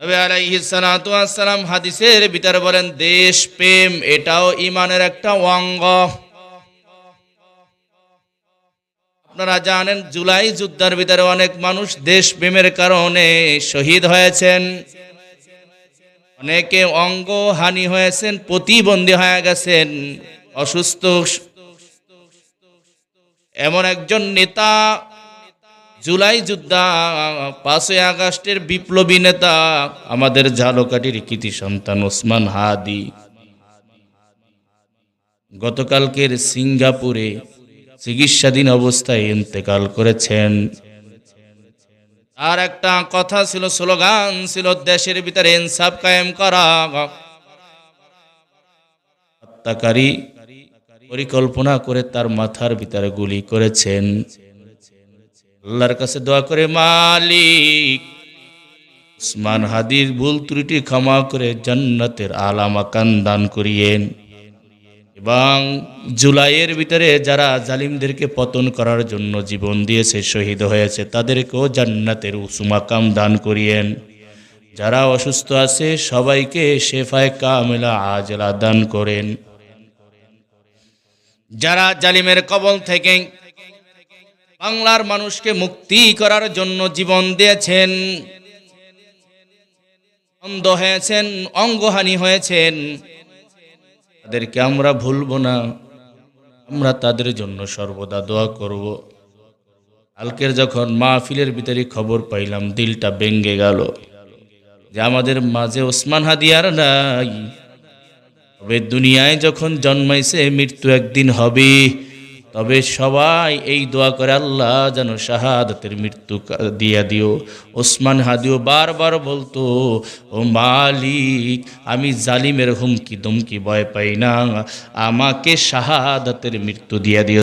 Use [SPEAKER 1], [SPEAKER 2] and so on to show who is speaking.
[SPEAKER 1] নবী আলাইহিস সালাতু আসসালাম হাদিসের ভিতরে বলেন, দেশ প্রেম, এটাও ইমানের একটা অঙ্গ। আপনারা জানেন, জুলাই যুদ্ধের ভিতরে অনেক মানুষ দেশ প্রেমের কারণে শহীদ হয়েছেন। অনেকে অঙ্গ হানি হয়েছেন, প্রতিবন্ধী হয়ে গেছেন, অসুস্থ। এমন একজন নেতা জুলাই যোদ্ধা, পাঁচই আগস্টের বিপ্লবী নেতা, আমাদের ঝালকাঠির কৃতি সন্তান ওসমান হাদি। গতকালকের সিঙ্গাপুরে চিকিৎসাধীন অবস্থায় ইন্তেকাল করেছেন। আর একটা কথা ছিল, স্লোগান ছিল, দেশের ভিতরে ইনসাফ কায়েম করা। হত্যাকারী পরিকল্পনা করে তার মাথার ভিতরে গুলি করেছেন। আল্লাহর কাছে দোয়া করে, মালিক, উসমান হাদির ভুল ত্রুটি ক্ষমা করে জান্নাতের আলামাকান দান করিয়েন। এবং জুলাইয়ের ভিতরে যারা জালিমদেরকে পতন করার জন্য জীবন দিয়েছে, শহীদ হয়েছে, তাদেরকেও জান্নাতের উসুমাকাম দান করিয়েন। যারা অসুস্থ আছে, সবাইকে শেফায় কামেলা আজলা দান করেন। যারা জালিমের কবল থেকে বাংলার মানুষকে মুক্তি করার জন্য জীবন দিয়েছেন। অন্ধ হয়েছেন, অঙ্গহানি হয়েছেন। তাদেরকে আমরা ভুলবো না। আমরা তাদের জন্য সর্বদা দোয়া করব। কালকের যখন মাহফিলের ভিতরে খবর পাইলাম, দিলটা ভেঙ্গে গেল। যে আমাদের মাঝে ওসমান হাদিয়ার নাই। তবে দুনিয়ায় যখন জন্মাইছে, মৃত্যু একদিন হবে তবে সবাই এই দোয়া করে, আল্লাহ যেন শাহাদাতের মৃত্যু দিয়া দিও। ওসমান হাদিও বারবার বলতো, ও মালিক, আমি জালিমের হুমকি দুমকি ভয় পাই না। আমাকে শাহাদাতের মৃত্যু দিয়া দিও।